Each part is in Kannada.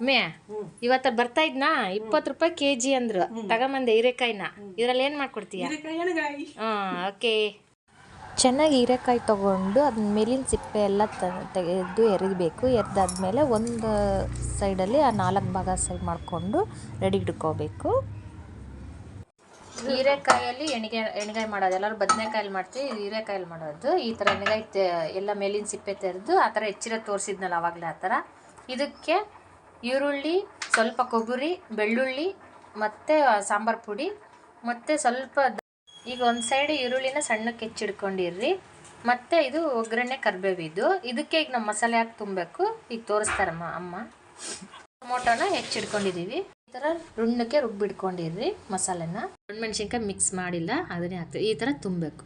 ಮೇ ಇವತ್ತ ಬರ್ತಾ ಇದ್ನಾ? ಇಪ್ಪತ್ತು ರೂಪಾಯಿ ಕೆ ಜಿ ಅಂದ್ರು. ತಗೊಂಬಂದೆ ಹೀರೆಕಾಯಿನ. ಇದ್ರಲ್ಲಿ ಏನು ಮಾಡ್ಕೊಡ್ತೀಯ? ಹಾಂ ಓಕೆ. ಚೆನ್ನಾಗಿ ಹೀರೆಕಾಯಿ ತೊಗೊಂಡು ಅದ್ರ ಮೇಲಿನ ಸಿಪ್ಪೆ ಎಲ್ಲ ತೆಗೆದು ಎರಿಬೇಕು. ಎರೆದಾದ್ಮೇಲೆ ಒಂದು ಸೈಡಲ್ಲಿ ಆ ನಾಲ್ಕು ಭಾಗ ಸೈಡ್ ಮಾಡಿಕೊಂಡು ರೆಡಿ ಇಟ್ಕೋಬೇಕು. ಹೀರೆಕಾಯಲ್ಲಿ ಎಣ್ಗಾಯಿ ಎಣ್ಗಾಯಿ ಮಾಡೋದು. ಎಲ್ಲರೂ ಬದನೆಕಾಯಲ್ಲಿ ಮಾಡ್ತೀವಿ ಹೀರೆಕಾಯಲ್ಲಿ ಮಾಡೋದು. ಈ ಥರ ಎಣ್ಗಾಯಿ ತೆ- ಎಲ್ಲ ಮೇಲಿನ ಸಿಪ್ಪೆ ತೆರೆದು ಆ ಥರ ಹೆಚ್ಚಿರೋ ತೋರಿಸಿದ್ನಲ್ಲ ಅವಾಗಲೇ ಆ ಥರ ಇದಕ್ಕೆ ಈರುಳ್ಳಿ, ಸ್ವಲ್ಪ ಕೊಬ್ಬರಿ, ಬೆಳ್ಳುಳ್ಳಿ, ಮತ್ತು ಸಾಂಬಾರು ಪುಡಿ, ಮತ್ತು ಸ್ವಲ್ಪ ಈಗ ಒಂದು ಸೈಡ್ ಈರುಳ್ಳಿನ ಸಣ್ಣಕ್ಕೆ ಹೆಚ್ಚಿಡ್ಕೊಂಡಿರ್ರಿ. ಮತ್ತು ಇದು ಒಗ್ಗರಣೆ ಕರ್ಬೇವಿದ್ದು ಇದು. ಇದಕ್ಕೆ ಈಗ ನಮ್ಮ ಮಸಾಲೆ ಹಾಕಿ ತುಂಬಬೇಕು. ಈಗ ತೋರಿಸ್ತಾರಮ್ಮ ಅಮ್ಮ. ಟೊಮೊಟೊನ ಹೆಚ್ಚಿಡ್ಕೊಂಡಿದ್ದೀವಿ ಈ ಥರ ರುಣ್ಣಕ್ಕೆ ರುಬ್ಬಿಡ್ಕೊಂಡಿರ್ರಿ ಮಸಾಲೆನ. ಮೆಣಸಿನ್ಕಾಯಿ ಮಿಕ್ಸ್ ಮಾಡಿಲ್ಲ, ಅದನ್ನೇ ಹಾಕ್ತೀವಿ. ಈ ಥರ ತುಂಬಬೇಕು.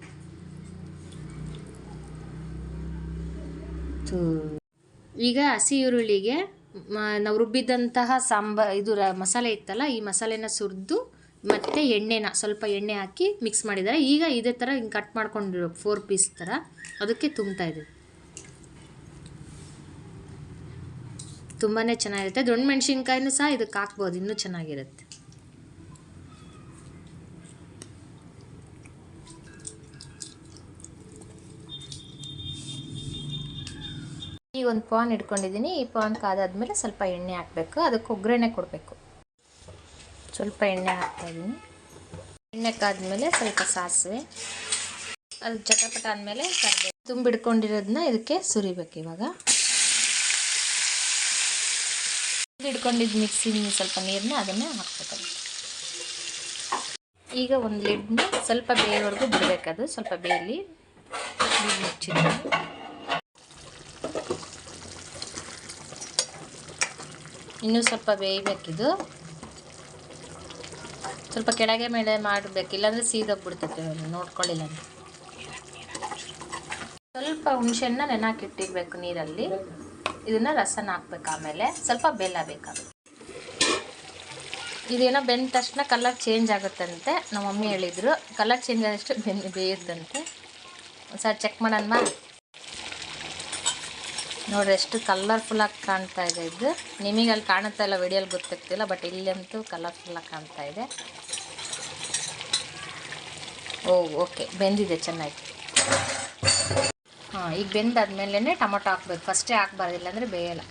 ಈಗ ಹಸಿ ಈರುಳ್ಳಿಗೆ ನಾವು ರುಬ್ಬಿದಂತಹ ಸಾಂಬ ಇದು ಮಸಾಲೆ ಇತ್ತಲ್ಲ, ಈ ಮಸಾಲೆನ ಸುರಿದು, ಮತ್ತು ಎಣ್ಣೆನ, ಸ್ವಲ್ಪ ಎಣ್ಣೆ ಹಾಕಿ ಮಿಕ್ಸ್ ಮಾಡಿದ್ದಾರೆ ಈಗ ಇದೇ ಥರ ಹಿಂಗೆ ಕಟ್ ಮಾಡ್ಕೊಂಡಿರೋ ಫೋರ್ ಪೀಸ್ ಥರ ಅದಕ್ಕೆ ತುಂಬ್ತಾ ಇದೆ ತುಂಬಾ ಚೆನ್ನಾಗಿರುತ್ತೆ. ದೊಣ್ಣೆ ಮೆಣಸಿನ್ಕಾಯಿನೂ ಸಹ ಇದಕ್ಕೆ ಹಾಕ್ಬೋದು, ಇನ್ನೂ ಚೆನ್ನಾಗಿರುತ್ತೆ. ಈಗ ಒಂದು ಪಾನ್ ಇಟ್ಕೊಂಡಿದ್ದೀನಿ. ಈ ಪಾನ್ ಕಾದಾದ್ಮೇಲೆ ಸ್ವಲ್ಪ ಎಣ್ಣೆ ಹಾಕಬೇಕು. ಅದಕ್ಕೆ ಒಗ್ಗರಣೆ ಕೊಡಬೇಕು. ಸ್ವಲ್ಪ ಎಣ್ಣೆ ಹಾಕ್ತಾ ಇದ್ದೀನಿ. ಎಣ್ಣೆ ಕಾದ್ಮೇಲೆ ಸ್ವಲ್ಪ ಸಾಸಿವೆ. ಅದು ಚಟಪಟ ಆದಮೇಲೆ ಕರಿಬೇವು. ತುಂಬಿಡ್ಕೊಂಡಿರೋದನ್ನ ಇದಕ್ಕೆ ಸುರಿಬೇಕು ಇವಾಗ. ಹಿಡ್ಕೊಂಡಿದ್ದು ಮಿಕ್ಸಿಗೆ ಸ್ವಲ್ಪ ನೀರನ್ನ ಅದನ್ನು ಹಾಕ್ಬೇಕು. ಈಗ ಒಂದು ಲಿಡ್ನ ಸ್ವಲ್ಪ ಬೇಯೋವರೆಗೂ ಬಿಡಬೇಕದು ಸ್ವಲ್ಪ ಬೇಯಲಿ ಲಿಡ್ ಇನ್ನೂ ಸ್ವಲ್ಪ ಬೇಯಬೇಕಿದು. ಸ್ವಲ್ಪ ಕೆಳಗೆ ಮೇಲೆ ಮಾಡಬೇಕು, ಇಲ್ಲಾಂದರೆ ಸೀದೋಗ್ಬಿಡ್ತೈತೆ ನೋಡ್ಕೊಳ್ಳಿಲ್ಲ. ಸ್ವಲ್ಪ ಹುಣಸೆಹಣ್ಣ ನೆನಾಕಿಟ್ಟಿರ್ಬೇಕು ನೀರಲ್ಲಿ. ಇದನ್ನ ರಸನ ಹಾಕ್ಬೇಕು ಆಮೇಲೆ, ಸ್ವಲ್ಪ ಬೆಲ್ಲ ಬೇಕಾಗುತ್ತೆ. ಇದೇನೋ ಬೆಂದ ತಕ್ಷಣ ಕಲರ್ ಚೇಂಜ್ ಆಗುತ್ತಂತೆ ನಮ್ಮ ಮಮ್ಮಿ ಹೇಳಿದರು. ಕಲರ್ ಚೇಂಜ್ ಆದಷ್ಟು ಬೆಂದು ಬೇಯುತ್ತಂತೆ. ಸರ್ ಚೆಕ್ ಮಾಡೋಣ ನೋಡ್ರಿ, ಎಷ್ಟು ಕಲರ್ಫುಲ್ಲಾಗಿ ಕಾಣ್ತಾ ಇದೆ ಇದು. ನಿಮಗೆ ಅಲ್ಲಿ ಕಾಣುತ್ತಾ ಇಲ್ಲ ವಿಡಿಯೋಲಿ ಗೊತ್ತಾಗ್ತಿಲ್ಲ ಬಟ್ ಇಲ್ಲಂತೂ ಕಲರ್ಫುಲ್ಲಾಗಿ ಕಾಣ್ತಾ ಇದೆ. ಓ ಓಕೆ ಬೆಂದಿದೆ ಚೆನ್ನಾಗಿ. ಹಾಂ, ಈಗ ಬೆಂದಾದ್ಮೇಲೆ ಟೊಮೊಟೊ ಹಾಕ್ಬೇಕು. ಫಸ್ಟೇ ಹಾಕ್ಬಾರ್ದಿಲ್ಲ ಅಂದರೆ ಬೇಯಲ್ಲ.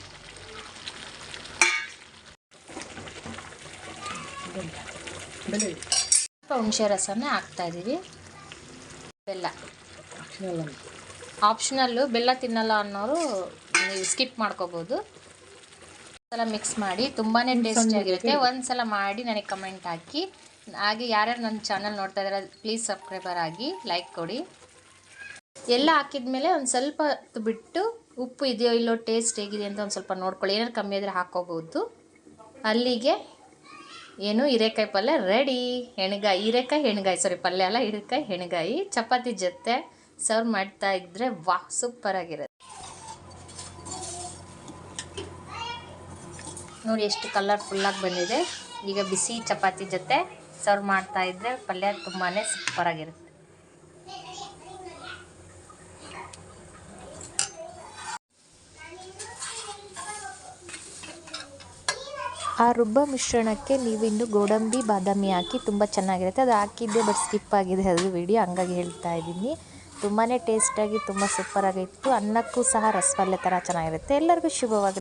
ಸ್ವಲ್ಪ ಹುಣಸೆ ರಸನೇ ಹಾಕ್ತಾ ಇದ್ದೀವಿ ಬೆಲ್ಲ. ಆಪ್ಷನಲ್ಲು ಬೆಲ್ಲ ತಿನ್ನಲ್ಲ ಅನ್ನೋರು ನೀವು ಸ್ಕಿಪ್ ಮಾಡ್ಕೋಬೋದು. ಸಲ ಮಿಕ್ಸ್ ಮಾಡಿ ತುಂಬಾ ಟೇಸ್ಟಿಯಾಗಿರುತ್ತೆ ಒಂದು ಸಲ ಮಾಡಿ. ನನಗೆ ಕಮೆಂಟ್ ಹಾಕಿ. ಹಾಗೆ ಯಾರ್ಯಾರು ನನ್ನ ಚಾನಲ್ ನೋಡ್ತಾ ಇದ್ದಾರೆ ಪ್ಲೀಸ್ ಸಬ್ಸ್ಕ್ರೈಬರ್ ಆಗಿ ಲೈಕ್ ಕೊಡಿ. ಎಲ್ಲ ಹಾಕಿದ್ಮೇಲೆ ಒಂದು ಸ್ವಲ್ಪ ಬಿಟ್ಟು ಉಪ್ಪು ಇದೆಯೋ ಇಲ್ಲೋ ಟೇಸ್ಟ್ ಹೇಗಿದೆ ಅಂತ ಒಂದು ಸ್ವಲ್ಪ ನೋಡ್ಕೊಳ್ಳಿ. ಏನಾದ್ರು ಕಮ್ಮಿ ಆದರೆ ಹಾಕ್ಕೋಬೋದು ಅಲ್ಲಿಗೆ ಏನು ಹೀರೆಕಾಯಿ ಪಲ್ಯ ರೆಡಿ ಎಣ್ಗಾಯಿ ಹೀರೆಕಾಯಿ ಎಣ್ಗಾಯಿ. ಸಾರಿ ಪಲ್ಯ ಅಲ್ಲ ಹೀರೆಕಾಯಿ ಎಣ್ಗಾಯಿ. ಚಪಾತಿ ಜೊತೆ. ಸರ್ವ್ ಮಾಡ್ತಾ ಇದ್ರೆ ವಾಹ್ ಸೂಪರ್ ಆಗಿರುತ್ತೆ. ನೋಡಿ ಎಷ್ಟು ಕಲರ್ಫುಲ್ಲಾಗಿ ಬಂದಿದೆ. ಈಗ ಬಿಸಿ ಚಪಾತಿ ಜೊತೆ ಸರ್ವ್ ಮಾಡ್ತಾ ಇದ್ರೆ ಪಲ್ಯ ತುಂಬಾ ಸೂಪರ್ ಆಗಿರುತ್ತೆ. ಆ ರುಬ್ಬ ಮಿಶ್ರಣಕ್ಕೆ ನೀವು ಇನ್ನು ಗೋಡಂಬಿ, ಬಾದಾಮಿ ಹಾಕಿ ತುಂಬ ಚೆನ್ನಾಗಿರುತ್ತೆ. ಅದು ಹಾಕಿದ್ದೆ ಬಟ್ ಸ್ಕಿಪ್ ಆಗಿದೆ ಅದು ವಿಡಿಯೋ ಹಂಗಾಗಿ ಹೇಳ್ತಾ ಇದ್ದೀನಿ. ತುಂಬಾ ಟೇಸ್ಟಾಗಿ ತುಂಬ ಸೂಪರಾಗಿತ್ತು ಅನ್ನಕ್ಕೂ ಸಹ ರಸಪಲ್ಲೆ ಥರ ಚೆನ್ನಾಗಿರುತ್ತೆ. ಎಲ್ಲರಿಗೂ ಶುಭವಾಗಿ